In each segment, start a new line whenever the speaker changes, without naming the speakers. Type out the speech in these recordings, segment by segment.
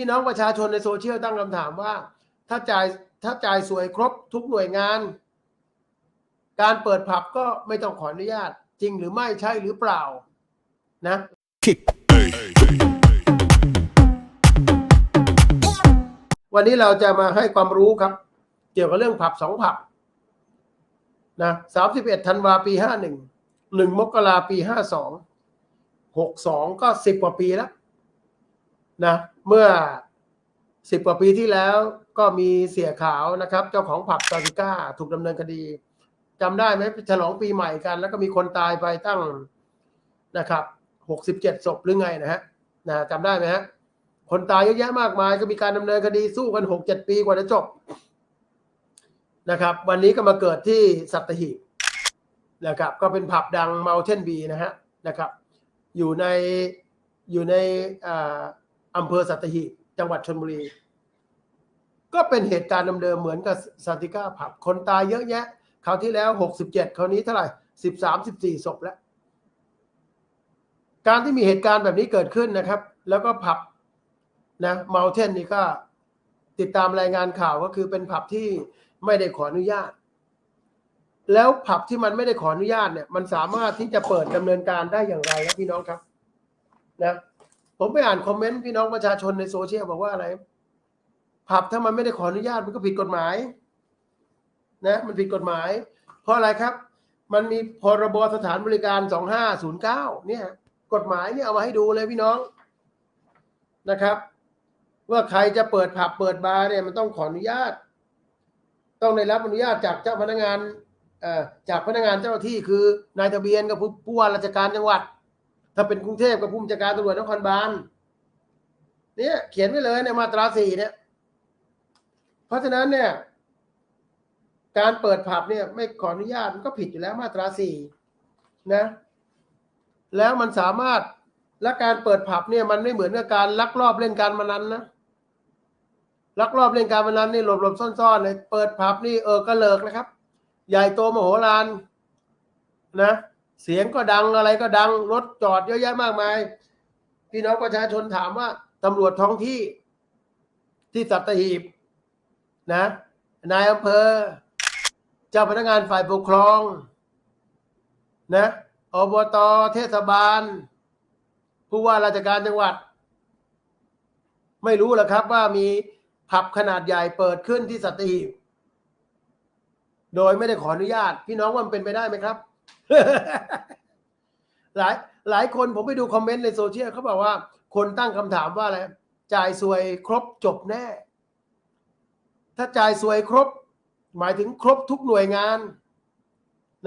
พี่น้องประชาชนในโซเชียลตั้งคำถามว่า ถ้าจ่ายถ้าจ่ายสวยครบทุกหน่วยงาน การเปิดผับก็ไม่ต้องขออนุญาต จริงหรือไม่ใช่หรือเปล่า นะ
Kick.
วันนี้เราจะมาให้ความรู้ครับ เกี่ยวกับเรื่องผับสองผับนะสามสิบเอ็ดธันวาปีห้าหนึ่งหนึ่งมกราปีห้าสองหกสองก็สิบกว่าปีแล้ว นะเมื่อสิบกว่าปีที่แล้วก็มีเสียขาวนะครับ เจ้าของผับซาติก้าถูกดำเนินคดีจำได้ไหมฉลองปีใหม่กัน แล้วก็มีคนตายไปตั้งนะครับหกสิบเจ็ดศพหรือไงนะฮะนะจำได้ไหมฮะคนตายเยอะแยะมากมายก็มีการดำเนินคดีสู้กันหกเจ็ดปีกว่าจะจบนะครับ วันนี้ก็มาเกิดที่สัตหีบนะครับ ก็เป็นผับดังเมาเทนบีนะฮะนะครับ อยู่ในอยู่ในอ่า อำเภอสัตหีบจังหวัดชนบุรี ก็เป็นเหตุการณ์เดิมๆเหมือนกับซาติก้าผับคนตายเยอะแยะคราวที่แล้วหกสิบเจ็ดคราวนี้เท่าไหร่สิบสามสิบสี่ศพแล้ว การที่มีเหตุการณ์แบบนี้เกิดขึ้นนะครับ แล้วก็ผับนะเมาเทนนี่ก็ติดตามรายงานข่าวก็คือเป็นผับที่ไม่ได้ขออนุญาต แล้วผับที่มันไม่ได้ขออนุญาตเนี่ย มันสามารถที่จะเปิดดำเนินการได้อย่างไรครับพี่น้องครับ นะ ผมไปอ่านคอมเมนต์พี่น้องประชาชนในโซเชียลบอกว่าอะไร ผับถ้ามันไม่ได้ขออนุญาตมันก็ผิดกฎหมาย นะ มันผิดกฎหมาย เพราะอะไรครับ มันมีพรบสถานบริการสองห้าศูนย์เนี่ย กฎหมายเนี่ยเอามาให้ดูเลยพี่น้องนะครับ ว่าใครจะเปิดผับเปิดบาร์เนี่ยมันต้องขออนุญาต ต้องได้รับอนุญาตจากเจ้าพนักงานเอ่อจากพนักงานเจ้าหน้าที่คือนายทะเบียนกับผู้ว่าราชการจังหวัด ถ้าเป็นกรุงเทพกับผู้บัญชาการตำรวจนครบาลเนี่ยเขียนไว้เลยในมาตราสี่เนี่ย เพราะฉะนั้นเนี่ย การเปิดผับเนี่ย ไม่ขออนุญาตมันก็ผิดอยู่แล้วมาตราสี่นะ แล้วมันสามารถและการเปิดผับเนี่ยมันไม่เหมือนกับการลักลอบเล่นการพนันนะลักลอบเล่นการพนันนี่หลบหลบซ่อนๆเลยเปิดผับนี่เออก็เลิกนะครับ ใหญ่โตมโหฬารนะ เสียงก็ดังอะไรก็ดังรถจอดเยอะแยะมากมาย พี่น้องประชาชนถามว่าตำรวจท้องที่ที่สัตหีบนะนายอำเภอ เจ้าพนักงานฝ่ายปกครอง นะอบตเทศบาล ผู้ว่าราชการจังหวัด ไม่รู้หรอครับว่ามีผับขนาดใหญ่เปิดขึ้นที่สัตหีบโดยไม่ได้ขออนุญาต พี่น้องว่ามันเป็นไปได้ไหมครับ หลายหลายคนผมไปดูคอมเมนต์ในโซเชียลเขาบอกว่า คนตั้งคำถามว่าอะไรจ่ายสวยครบจบแน่ ถ้าจ่ายสวยครบ หมายถึงครบทุกหน่วยงาน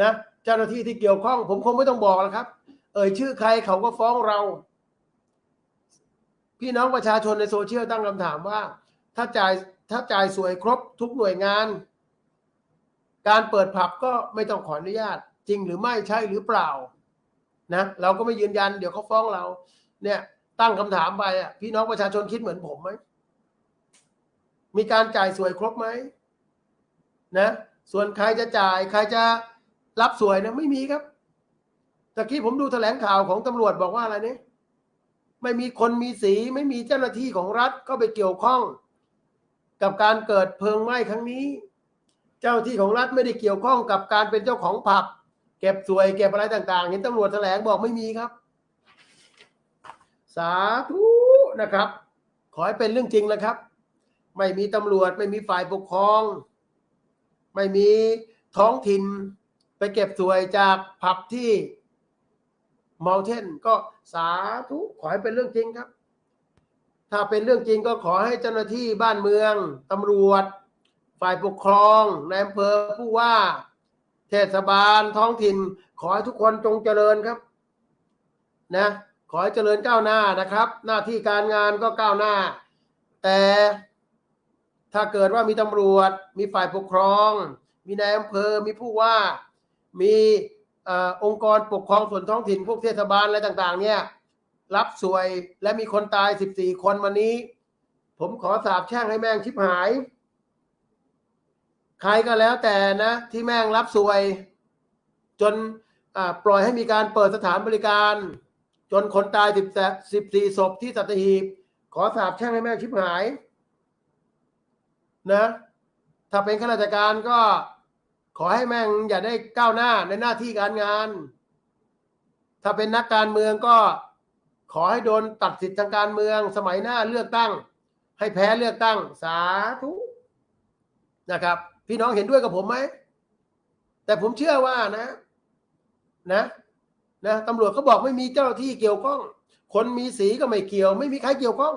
นะเจ้าหน้าที่ที่เกี่ยวข้อง ผมคงไม่ต้องบอกแล้วครับ เอ่ยชื่อใครเขาก็ฟ้องเรา พี่น้องประชาชนในโซเชียลตั้งคำถามว่า ถ้าจ่ายถ้าจ่ายสวยครบทุกหน่วยงาน การเปิดผับก็ไม่ต้องขออนุญาต จริงหรือไม่ใช่หรือเปล่านะเราก็ไม่ยืนยันเดี๋ยวเขาฟ้องเรา เนี่ย ตั้งคำถามไปอะพี่น้องประชาชนคิดเหมือนผมไหมมีการจ่ายสวยครบไหมนะ ส่วนใครจะจ่าย ใครจะรับสวยนะไม่มีครับตะกี้ผมดูแถลงข่าวของตำรวจบอกว่าอะไรเนี่ยไม่มีคนมีสีไม่มีเจ้าหน้าที่ของรัฐก็ไปเกี่ยวข้อง กับการเกิดเพลิงไหม้ครั้งนี้ เจ้าหน้าที่ของรัฐไม่ได้เกี่ยวข้องกับการเป็นเจ้าของผับ เก็บสวยเก็บอะไรต่างๆ เห็นตำรวจแถลงบอกไม่มีครับ สาธุนะครับ ขอให้เป็นเรื่องจริงนะครับ ไม่มีตำรวจไม่มีฝ่ายปกครอง ไม่มีท้องถิ่น ไปเก็บสวยจากผับที่มอลเทนก็สาธุขอให้เป็นเรื่องจริงครับ ถ้าเป็นเรื่องจริงก็ขอให้เจ้าหน้าที่บ้านเมืองตำรวจ ฝ่ายปกครองนายอำเภอผู้ว่า เทศบาลท้องถิ่น ขอให้ทุกคนจงเจริญครับ นะ ขอให้เจริญก้าวหน้านะครับ หน้าที่การงานก็ก้าวหน้า แต่ถ้าเกิดว่ามีตำรวจ มีฝ่ายปกครอง มีนายอำเภอ มีผู้ว่า มีออองค์กรปกครองส่วนท้องถิ่น พวกเทศบาลอะไรต่าง ๆ เนี่ย รับสวยและมีคนตาย 14 คนวันนี้ ผมขอสาบแช่งให้แม่งชิบหาย ใครก็แล้วแต่นะ ที่แม่งรับสวย จนปล่อยให้มีการเปิดสถานบริการ จนคนตาย10 14ศพที่สัตหีบ ขอสาบแช่งให้แม่งชิบหาย นะ ถ้าเป็นข้าราชการก็ขอให้แม่งอย่าได้ก้าวหน้าในหน้าที่การงาน ถ้าเป็นนักการเมืองก็ขอให้โดนตัดสิทธิทางการเมือง สมัยหน้าเลือกตั้ง ให้แพ้เลือกตั้ง สาธุนะครับ พี่น้องเห็นด้วยกับผมไหม แต่ผมเชื่อว่านะ นะนะตำรวจเขาบอกไม่มีเจ้าที่เกี่ยวข้อง คนมีสีก็ไม่เกี่ยว ไม่มีใครเกี่ยวข้อง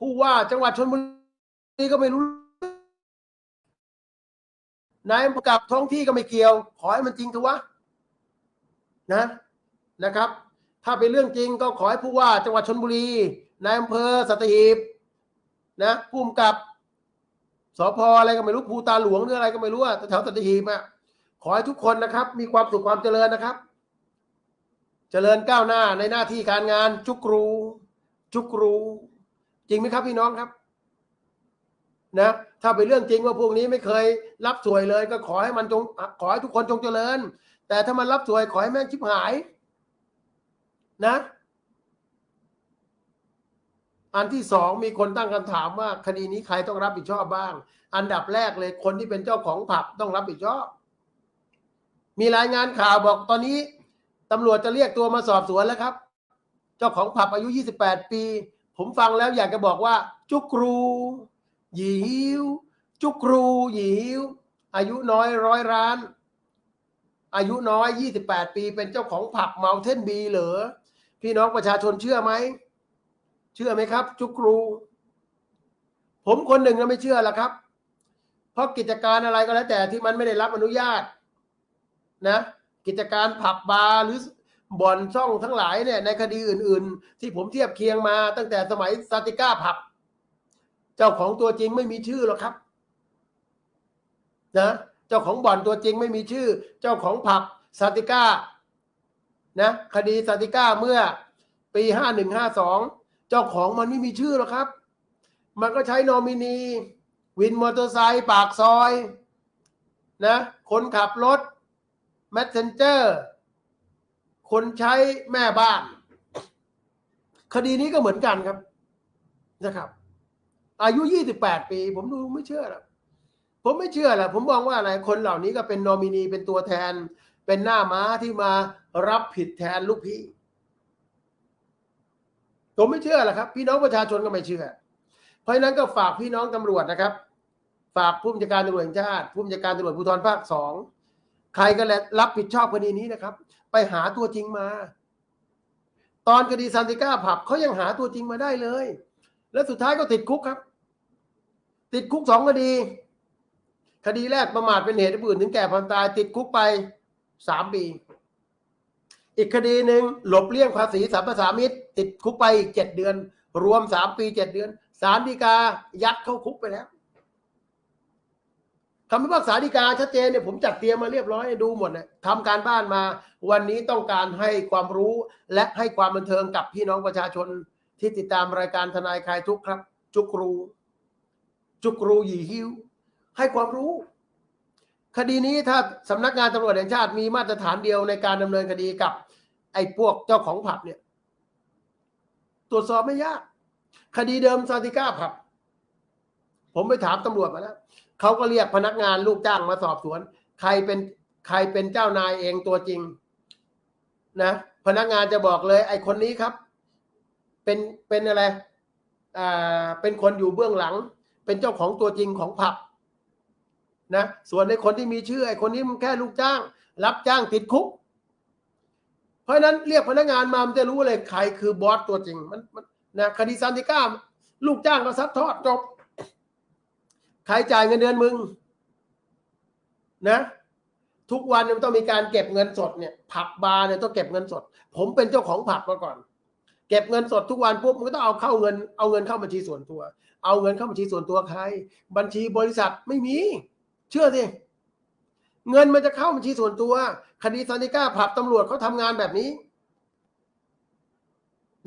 ผู้ว่าจังหวัดชนบุรีก็ไม่รู้นายกับท้องที่ก็ไม่เกี่ยว ขอให้มันจริงเถอะวะนะนะครับ ถ้าเป็นเรื่องจริงก็ขอให้ผู้ว่าจังหวัดชนบุรีนายอำเภอสัตหีบนะผู้กำกับ สพอะไรก็ไม่รู้ภูตาหลวงหรืออะไรก็ไม่รู้อะแถวสัตหีบอะขอให้ทุกคนนะครับ มีความสุขความเจริญนะครับ เจริญก้าวหน้าในหน้าที่การงานจุกรู จุกรู จริงไหมครับพี่น้องครับ นะ ถ้าเป็นเรื่องจริงว่าพวกนี้ไม่เคยรับสวยเลย ก็ขอให้มันจง ขอให้ทุกคนจงเจริญ แต่ถ้ามันรับสวยขอให้แม่งชิบหาย นะ อันที่สองมีคนตั้งคำถามว่าคดีนี้ใครต้องรับผิดชอบบ้าง อันดับแรกเลยคนที่เป็นเจ้าของผับต้องรับผิดชอบ มีรายงานข่าวบอกตอนนี้ตำรวจจะเรียกตัวมาสอบสวนแล้วครับ เจ้าของผับอายุ 28 ปี ผมฟังแล้วอยากจะบอกว่า จุกรูหยิวจุกรูหยิวอายุน้อยร้อยร้าน อายุน้อย 28 ปี เป็นเจ้าของผับเมาเทนบีเหรอพี่น้องประชาชนเชื่อไหม เชื่อไหมครับจุกรู ผมคนหนึ่งนะไม่เชื่อละครับ เพราะกิจการอะไรก็แล้วแต่ที่มันไม่ได้รับอนุญาต นะ กิจการผับบาร์หรือบ่อนช่องทั้งหลายเนี่ย ในคดีอื่น ๆ ที่ผมเทียบเคียงมาตั้งแต่สมัยซาติก้าผับ เจ้าของตัวจริงไม่มีชื่อหรอกครับ นะเจ้าของบ่อนตัวจริงไม่มีชื่อ เจ้าของผับซาติก้านะคดีซาติก้าเมื่อปีห้าหนึ่งห้าสอง เจ้าของมันไม่มีชื่อหรอกครับ มันก็ใช้นอมินี วินมอเตอร์ไซค์ปากซอยนะคนขับรถแมสเซนเจอร์คนใช้แม่บ้าน คดีนี้ก็เหมือนกันครับนะครับ อายุ 28 ปี ผมดูไม่เชื่อหรอกผมไม่เชื่อแหละผมมองว่าอะไรคนเหล่านี้ก็เป็นนอมินีเป็นตัวแทน เป็นหน้าม้าที่มารับผิดแทนลูกพี่ ผมไม่เชื่อหรอกครับ พี่น้องประชาชนก็ไม่เชื่อ เพราะฉะนั้นก็ฝากพี่น้องตำรวจนะครับ ฝากผู้บัญชาการตำรวจแห่งชาติผู้บัญชาการตำรวจภูธรภาคสองใครก็แล้วรับผิดชอบคดีนี้นะครับ ไปหาตัวจริงมา ตอนคดีซานติก้าผับเขายังหาตัวจริงมาได้เลย และสุดท้ายก็ติดคุกครับ ติดคุกสองคดี คดีแรกประมาทเป็นเหตุให้ผู้อื่นถึงแก่ความตาย ติดคุกไปสามปี อีกคดีหนึ่งหลบเลี่ยงภาษีสัมปทามิตรติดคุกไปอีกเจ็ดเดือน รวมสามปีเจ็ดเดือนศาลฎีกายัดเข้าคุกไปแล้วคำพิพากษาฎีกาชัดเจนเนี่ยผมจัดเตรียมมาเรียบร้อยดูหมดนะทำการบ้านมา วันนี้ต้องการให้ความรู้และให้ความบันเทิงกับพี่น้องประชาชนที่ติดตามรายการทนายคลายทุกครับ จุกรู จุกรูหยีหิวให้ความรู้ คดีนี้ถ้าสำนักงานตำรวจแห่งชาติมีมาตรฐานเดียวในการดำเนินคดีกับ ไอ้พวกเจ้าของผับเนี่ย ตรวจสอบไม่ยาก คดีเดิมซาติก้าผับ ผมไปถามตำรวจมาแล้วเขาก็เรียกพนักงานลูกจ้างมาสอบสวน ใครเป็นใครเป็นเจ้านายเองตัวจริง นะ พนักงานจะบอกเลย ไอ้คนนี้ครับ เป็นเป็นอะไรอ่าเป็นคนอยู่เบื้องหลัง เป็นเจ้าของตัวจริงของผับ นะส่วนในคนที่มีชื่อไอ้คนนี้มันแค่ลูกจ้าง รับจ้างติดคุก เพราะนั้นเรียกพนักงานมามันจะรู้เลยใครคือบอสตัวจริงมันมันนะคดีซานติก้าลูกจ้างก็ซัดทอดจบใครจ่ายเงินเดือนมึง นะ ทุกวันมันต้องมีการเก็บเงินสดเนี่ย ผับบาร์เนี่ยต้องเก็บเงินสด ผมเป็นเจ้าของผับมาก่อน เก็บเงินสดทุกวันปุ๊บมันก็ต้องเอาเข้าเงินเอาเงินเข้าบัญชีส่วนตัว เอาเงินเข้าบัญชีส่วนตัวใคร บัญชีบริษัทไม่มี เชื่อสิเงินมันจะเข้าบัญชีส่วนตัว คดีซานิก้าผับตำรวจเขาทำงานแบบนี้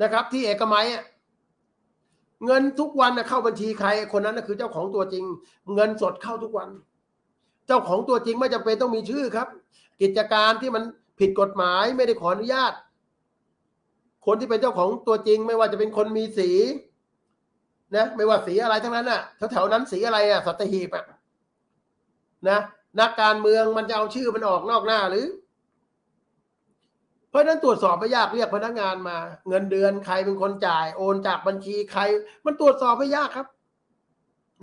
นะครับ ที่เอกมัยอะเงินทุกวันนะเข้าบัญชีใคร คนนั้นนะคือเจ้าของตัวจริง เงินสดเข้าทุกวัน เจ้าของตัวจริงไม่จำเป็นต้องมีชื่อครับ กิจการที่มันผิดกฎหมายไม่ได้ขออนุญาต คนที่เป็นเจ้าของตัวจริง ไม่ว่าจะเป็นคนมีสี นะ ไม่ว่าสีอะไรทั้งนั้นน่ะแถวๆนั้นสีอะไรอะสัตหีบอะ นะนักการเมืองมันจะเอาชื่อมันออกนอกหน้าหรือ เพราะฉะนั้นตรวจสอบไม่ยากเรียกพนักงานมา เงินเดือนใครเป็นคนจ่าย โอนจากบัญชีใคร มันตรวจสอบไม่ยากครับ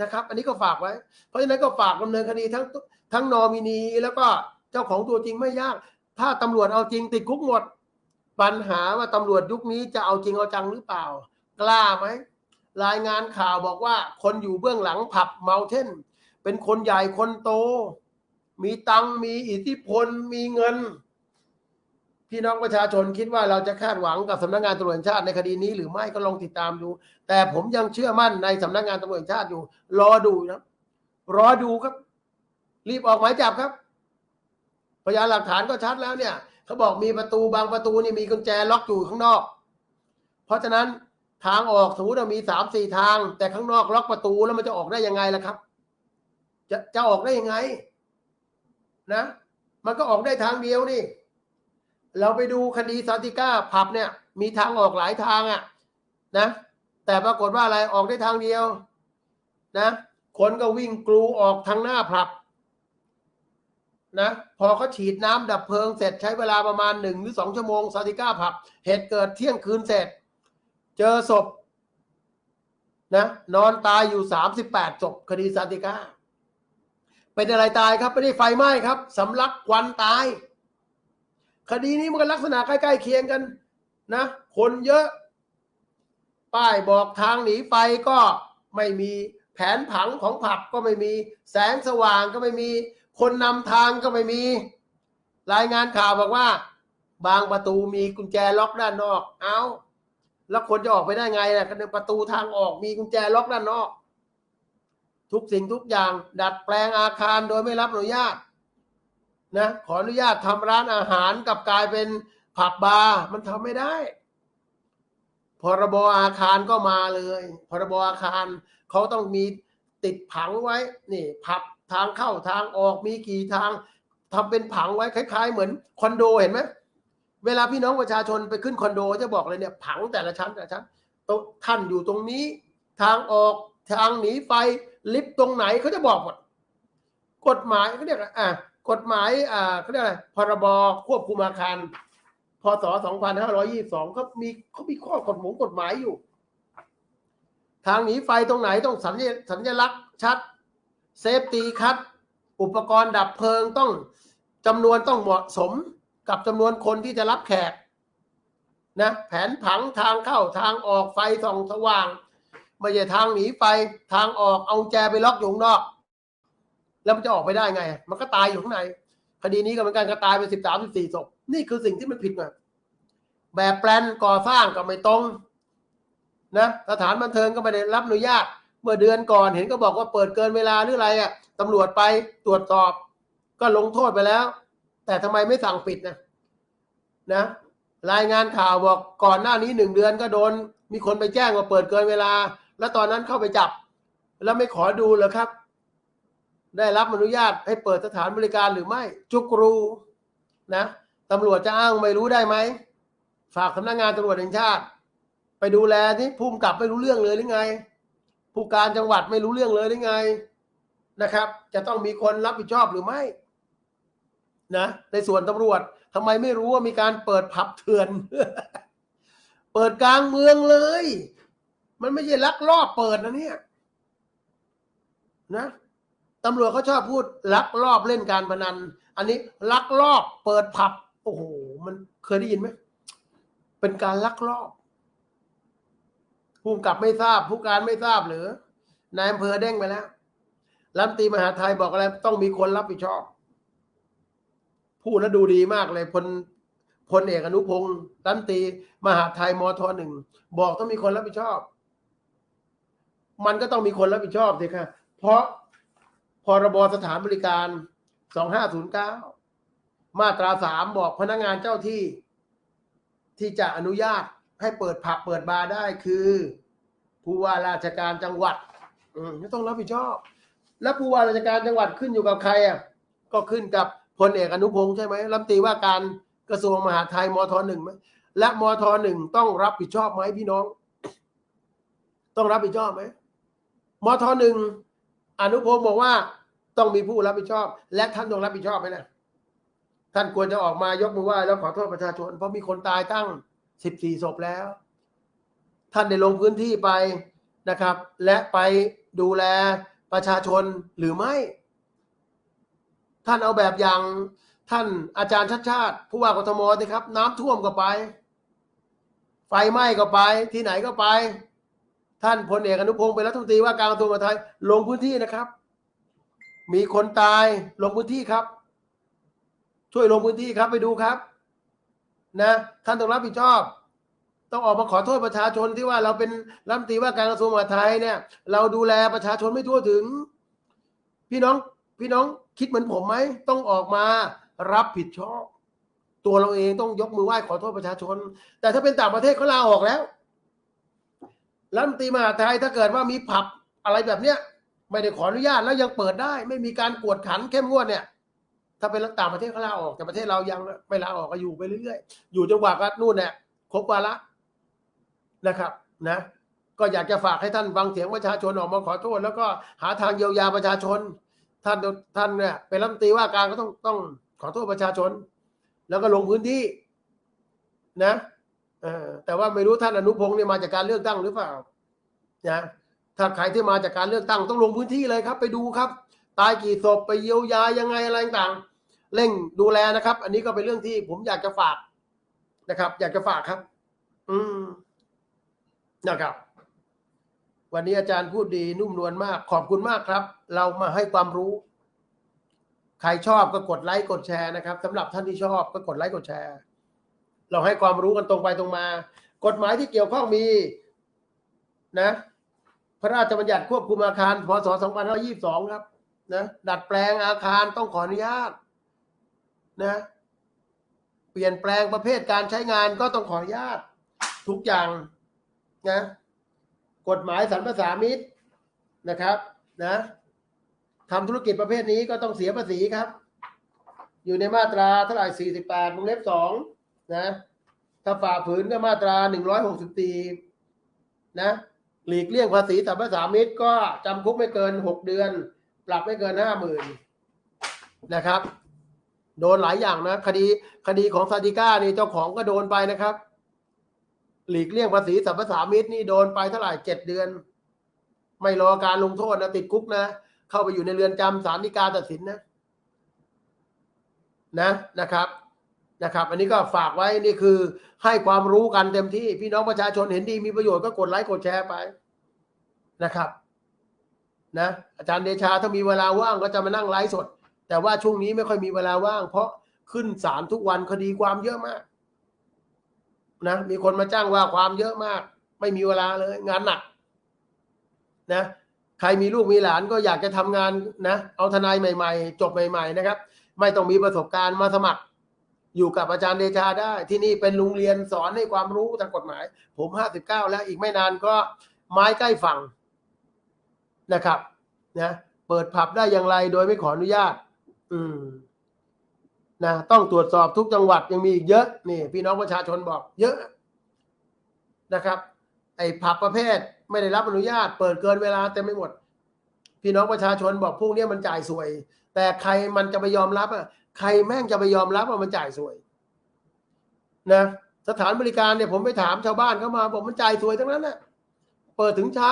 นะครับ อันนี้ก็ฝากไว้ เพราะฉะนั้นก็ฝากดำเนินคดีทั้งทั้งนอมินีแล้วก็เจ้าของตัวจริงไม่ยาก ถ้าตำรวจเอาจริงติดคุกหมด ปัญหาว่าตำรวจยุคนี้จะเอาจริงเอาจังหรือเปล่า กล้าไหมรายงานข่าวบอกว่า คนอยู่เบื้องหลังผับเมาเทน เป็นคนใหญ่คนโต มีตังมีอิทธิพลมีเงิน พี่น้องประชาชนคิดว่าเราจะคาดหวังกับสำนักงานตำรวจชาติในคดีนี้ หรือไม่ก็ลองติดตามดู แต่ผมยังเชื่อมั่นในสำนักงานตำรวจชาติอยู่ รอดูนะรอดูครับ รีบออกหมายจับครับ พยานหลักฐานก็ชัดแล้วเนี่ยเขาบอกมีประตูบางประตูนี่มีกุญแจล็อกอยู่ข้างนอก เพราะฉะนั้นทางออกสมมติว่ามีสามสี่ทาง แต่ข้างนอกล็อกประตูแล้วมันจะออกได้ยังไงล่ะครับ จะจะออกได้ยังไง นะ มันก็ออกได้ทางเดียวนี่ เราไปดูคดีซานติก้าผับเนี่ย มีทางออกหลายทางอะ่ะ นะ แต่ปรากฏว่าอะไรออกได้ทางเดียว นะคนก็วิ่งกลูออกทางหน้าผับ นะพอเขาฉีดน้ำดับเพลิงเสร็จใช้เวลาประมาณหนึ่งหรือสองชั่วโมงซาติก้าผับ เหตุเกิดเที่ยงคืนเสร็จ เจอศพนะนอนตายอยู่สามสิบแปดศพคดีซาติก้า เป็นอะไรตายครับไม่ได้ไฟไหม้ครับสำลักควันตาย คดีนี้มันก็ลักษณะใกล้ๆเคียงกันนะ คนเยอะ ป้ายบอกทางหนีไฟก็ไม่มีแผนผังของผับก็ไม่มี แสงสว่างก็ไม่มี คนนำทางก็ไม่มี รายงานข่าวบอกว่า บางประตูมีกุญแจล็อกด้านนอก เอาแล้วคนจะออกไปได้ไงนะ่ะประตูทางออกมีกุญแจล็อกด้านนอก ทุกสิ่งทุกอย่าง ดัดแปลงอาคารโดยไม่รับอนุญาตนะขออนุญาตทำร้านอาหารกับกลายเป็นผับบาร์มันทำไม่ได้ พรบอาคารก็มาเลย พรบอาคารเขาต้องมีติดผังไว้นี่ผับทางเข้าทางออกมีกี่ทางทำเป็นผังไว้คล้าย ๆ เหมือนคอนโดเห็นไหมเวลาพี่น้องประชาชนไปขึ้นคอนโดจะบอกเลยเนี่ยผังแต่ละชั้นแต่ละชั้นท่านอยู่ตรงนี้ ทางออกทางหนีไฟ ลิฟต์ตรงไหนเขาจะบอกหมดกฎหมายเขาเรียกอะกฎหมายอ่าเขาเรียกอะไรพรบควบคุมอาคารพศ2522เขามีเขามีข้อกฎหมายกฎหมายอยู่ ทางหนีไฟตรงไหนต้องสัญญสัญลักษณ์ชัด เซฟตีคัด อุปกรณ์ดับเพลิงต้องจำนวนต้องเหมาะสมกับจำนวนคนที่จะรับแขกนะแผนผังทางเข้าทางออกไฟส่องสว่าง ไม่ใช่ทางหนีไฟทางออกเอาแจไปล็อกอยู่ข้างนอก แล้วมันจะออกไปได้ไง มันก็ตายอยู่ข้างในคดีนี้ก็เหมือนกันก็ตายไปสิบสามสิบสี่ศพนี่คือสิ่งที่มันผิดไงแบบแปลนก่อสร้างก็ไม่ตรงนะสถานบันเทิงก็ไม่ได้รับอนุญาต เมื่อเดือนก่อนเห็นก็บอกว่าเปิดเกินเวลาหรืออะไรอะตำรวจไปตรวจสอบ ก็ลงโทษไปแล้ว แต่ทำไมไม่สั่งปิดนะนะ รายงานข่าวบอกก่อนหน้านี้หนึ่งเดือนก็โดน มีคนไปแจ้งว่าเปิดเกินเวลา แล้วตอนนั้นเข้าไปจับ แล้วไม่ขอดูเลยครับ ได้รับอนุญาตให้เปิดสถานบริการหรือไม่ จุกรูนะตำรวจจะอ้างไม่รู้ได้ไหม ฝากสำนักงงานตำรวจแห่งชาติ ไปดูแลที่ภูมิกับไม่รู้เรื่องเลยหรือไง ผู้การจังหวัดไม่รู้เรื่องเลยหรือไงนะครับ จะต้องมีคนรับผิดชอบหรือไม่นะในส่วนตำรวจทำไมไม่รู้ว่ามีการเปิดผับเถื่อน เปิดกลางเมืองเลย มันไม่ใช่ลักลอบเปิดนะเนี่ยนะตำรวจเขาชอบพูดลักลอบเล่นการพนัน อันนี้ลักลอบเปิดผับ โอ้โห มันเคยได้ยินไหม เป็นการลักลอบผู้กับไม่ทราบ ผู้การไม่ทราบหรือนายอำเภอเด้งไปแล้วรัฐมนตรีมหาไทยบอกอะไรต้องมีคนรับผิดชอบ พูดแล้วดูดีมากเลยพลพลเอกอนุพงศ์รัฐมนตรีมหาไทยมทหนึ่งบอกต้องมีคนรับผิดชอบ มันก็ต้องมีคนรับผิดชอบสิค่ะเพราะพรบสถานบริการสองห้าศูนย์เก้ามาตราสามบอกพนักงานเจ้าที่ ที่จะอนุญาตให้เปิดผับเปิดบาร์ได้คือ ผู้ว่าราชการจังหวัดอืมไม่ต้องรับผิดชอบ แล้วผู้ว่าราชการจังหวัดขึ้นอยู่กับใครอะก็ขึ้นกับพลเอกอนุพงศ์ใช่ไหมรัฐมนตรีว่าการกระทรวงมหาดไทยมทหนึ่งไหมและมทหนึ่งต้องรับผิดชอบไหมพี่น้อง ต้องรับผิดชอบไหม มทหนึ่งอนุพงศ์บอกว่าต้องมีผู้รับผิดชอบ และท่านต้องรับผิดชอบไหมนะท่านควรจะออกมายกมือไหว้แล้วขอโทษประชาชน เพราะมีคนตายตั้งสิบสี่ศพแล้ว ท่านได้ลงพื้นที่ไปนะครับ และไปดูแลประชาชนหรือไม่ ท่านเอาแบบอย่างท่านอาจารย์ชัดชาติผู้ว่ากทมสิครับ น้ำท่วมก็ไป ไฟไหม้ก็ไป ที่ไหนก็ไป ท่านพลเอกอนุพงศ์เป็นรัฐมนตรีว่าการกระทรวงมหาดไทยลงพื้นที่นะครับ มีคนตายลงพื้นที่ครับ ช่วยลงพื้นที่ครับไปดูครับ นะ ท่านต้องรับผิดชอบ ต้องออกมาขอโทษประชาชนที่ว่าเราเป็นรัฐมนตรีว่าการกระทรวงมหาดไทยเนี่ย เราดูแลประชาชนไม่ทั่วถึง พี่น้องพี่น้องคิดเหมือนผมไหมต้องออกมารับผิดชอบ ตัวเราเองต้องยกมือไหว้ขอโทษประชาชน แต่ถ้าเป็นต่างประเทศเขาลาออกแล้ว รัฐมนตรีมหาไทยถ้าเกิดว่ามีผับอะไรแบบเนี้ยไม่ได้ขออนุญาตแล้วยังเปิดได้ ไม่มีการกวดขันเข้มงวดเนี่ย ถ้าเป็นต่างประเทศเขาลาออกแต่ประเทศเรายังไม่ลาออกก็อยู่ไปเรื่อยๆ อยู่จนกว่าก็นู่นเนี่ยครบวาระนะครับนะ ก็อยากจะฝากให้ท่านฟังเสียงประชาชนออกมาขอโทษ แล้วก็หาทางเยียวยาประชาชน ท่านท่านเนี่ยเป็นรัฐมนตรีว่าการก็ต้องต้องขอโทษประชาชน แล้วก็ลงพื้นที่นะ แต่ว่าไม่รู้ท่านอนุพงศ์เนี่ยมาจากการเลือกตั้งหรือเปล่านะถ้าใครที่มาจากการเลือกตั้งต้องลงพื้นที่เลยครับ ไปดูครับ ตายกี่ศพไปเยียวยายังไงอะไรต่างเร่งดูแลนะครับ อันนี้ก็เป็นเรื่องที่ผมอยากจะฝากนะครับ อยากจะฝากครับ อืมนะครับ วันนี้อาจารย์พูดดีนุ่มนวลมาก ขอบคุณมากครับ เรามาให้ความรู้ ใครชอบก็กดไลค์กดแชร์นะครับสำหรับท่านที่ชอบก็กดไลค์กดแชร์ เราให้ความรู้กันตรงไปตรงมา กฎหมายที่เกี่ยวข้องมีนะ พระราชบัญญัติควบคุมอาคารพศ2522 ครับ นะดัดแปลงอาคารต้องขออนุญาต นะ เปลี่ยนแปลงประเภทการใช้งานก็ต้องขออนุญาต ทุกอย่างนะกฎหมายสรรพสามิตนะครับ นะทำธุรกิจประเภทนี้ก็ต้องเสียภาษีครับ อยู่ในมาตราเท่าไหร่ 48วงเล็บ2นะ ถ้าฝ่าฝืนก็มาตรา164นะหลีกเลี่ยงภาษีสรรพสามิตก็จำคุกไม่เกิน6เดือน ปรับไม่เกิน50,000นนะครับ โดนหลายอย่างนะ คดีคดีของซาดิก้านี่เจ้าของก็โดนไปนะครับ หลีกเลี่ยงภาษีสรรพสามิตนี่โดนไปเท่าไหร่เจ็ดเดือน ไม่รอการลงโทษนะติดคุกนะ เข้าไปอยู่ในเรือนจำศาลฎีกาตัดสินนะ นะนะครับ นะครับ อันนี้ก็ฝากไว้นี่คือให้ความรู้กันเต็มที่พี่น้องประชาชนเห็นดีมีประโยชน์ก็กดไลค์กดแชร์ไปนะครับนะอาจารย์เดชาถ้ามีเวลาว่างก็จะมานั่งไลฟ์สด แต่ว่าช่วงนี้ไม่ค่อยมีเวลาว่าง เพราะขึ้นศาลทุกวันคดีความเยอะมากนะมีคนมาจ้างว่าความเยอะมาก ไม่มีเวลาเลย งานหนักนะใครมีลูกมีหลานก็อยากจะทำงานนะ เอาทนายใหม่ ๆ จบใหม่ ๆ นะครับ ไม่ต้องมีประสบการณ์มาสมัคร อยู่กับอาจารย์เดชาได้ ที่นี่เป็นโรงเรียนสอนให้ความรู้ทางกฎหมาย ผมห้าสิบเก้าแล้วอีกไม่นานก็ไม้ใกล้ฝั่งนะครับนะเปิดผับได้อย่างไรโดยไม่ขออนุญาต อืมนะต้องตรวจสอบทุกจังหวัดยังมีอีกเยอะนี่ พี่น้องประชาชนบอก เยอะนะครับ ไอ้ผับประเภทไม่ได้รับอนุญาต เปิดเกินเวลาเต็มไม่หมด พี่น้องประชาชนบอกพวกนี้มันจ่ายสวย แต่ใครมันจะไปยอมรับอะ ใครแม่งจะไปยอมรับว่ามันจ่ายสวย นะ สถานบริการเนี่ยผมไปถามชาวบ้านเข้ามาบอกมันจ่ายสวยทั้งนั้นน่ะเปิดถึงเช้า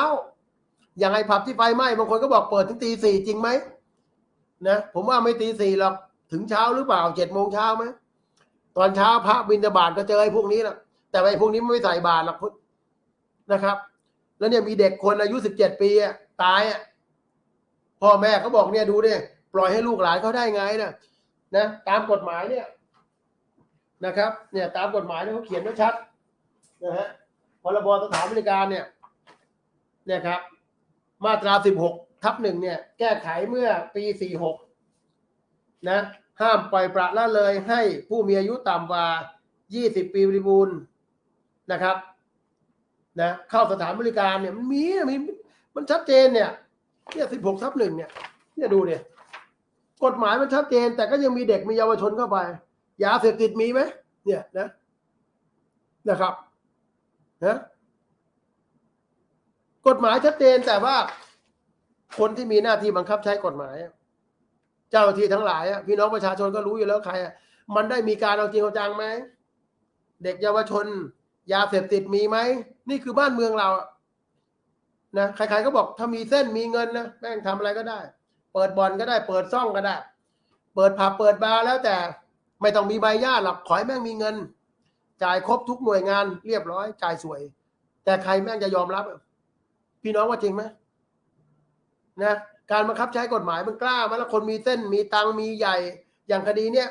อย่างไอ้ผับที่ไฟไหม้บางคนก็บอกเปิดถึงตีสี่จริงไหมนะผมว่าไม่ตีสี่หรอกถึงเช้าหรือเปล่าเจ็ดโมงเช้าไหมตอนเช้าพระบิณฑบาตก็เจอไอ้พวกนี้แหละแต่ไอ้พวกนี้ไม่ใส่บาตรหรอกพุทธนะครับ แล้วเนี่ยมีเด็กคนอายุสิบเจ็ดปีอะตายอะพ่อแม่เขาบอกเนี่ยดูดิปล่อยให้ลูกหลานเขาได้ไงนะ นะตามกฎหมายเนี่ยนะครับเนี่ยตามกฎหมายเนี่ยเขาเขียนไว้ชัดนะฮะพรบสถานบริการเนี่ยเนี่ยครับ มาตราสิบหกทับหนึ่งเนี่ย แก้ไขเมื่อปีสี่หกนะ ห้ามปล่อยปละละเลยให้ผู้มีอายุต่ำกว่า 20 ปีบริบูรณ์นะครับ นะ เข้าสถานบริการเนี่ย มันมีมีมันชัดเจนเนี่ยเนี่ย16ทับหนึ่งเนี่ย เนี่ยดูเนี่ย กฎหมายมันชัดเจน แต่ก็ยังมีเด็กมีเยาวชนเข้าไป ยาเสพติดมีไหมเนี่ยนะนะครับนะกฎหมายชัดเจนแต่ว่า คนที่มีหน้าที่บังคับใช้กฎหมาย เจ้าหน้าที่ทั้งหลายพี่น้องประชาชนก็รู้อยู่แล้วใครมันได้มีการเอาจริงเอาจังไหมเด็กเยาวชน ยาเสพติดมีไหมนี่คือบ้านเมืองเรานะใครๆก็บอกถ้ามีเส้นมีเงินนะแม่งทำอะไรก็ได้ เปิดบ่อนก็ได้ เปิดซ่องก็ได้ เปิดผับเปิดบาร์แล้วแต่ไม่ต้องมีใบญาติหรอกขอให้แม่งมีเงิน จ่ายครบทุกหน่วยงานเรียบร้อย จ่ายสวย แต่ใครแม่งจะยอมรับอะพี่น้องว่าจริงไหมนะการบังคับใช้กฎหมายมันกล้าไหมแล้วคนมีเส้นมีตังมีใหญ่ อย่างคดีเนี้ย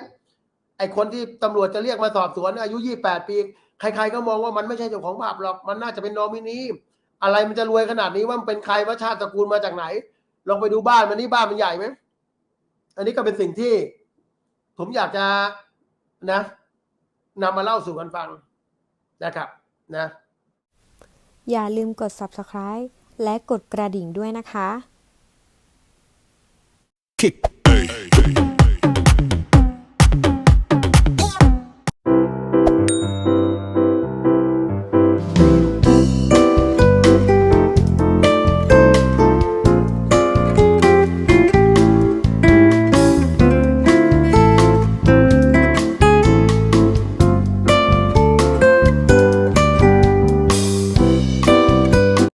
ไอคนที่ตำรวจจะเรียกมาสอบสวนอายุยี่แปดปี ใครๆก็มองว่ามันไม่ใช่เจ้าของบาปหรอก มันน่าจะเป็นนอมินีอะไรมันจะรวยขนาดนี้ว่ามันเป็นใครว่าชาติตระกูลมาจากไหน ลองไปดูบ้านมันนี่บ้านมันใหญ่ไหมอันนี้ก็เป็นสิ่งที่ ผมอยากจะนะนำมาเล่าสู่กันฟังนะครับนะ
อย่าลืมกด subscribe และกดกระดิ่งด้วยนะคะ
kick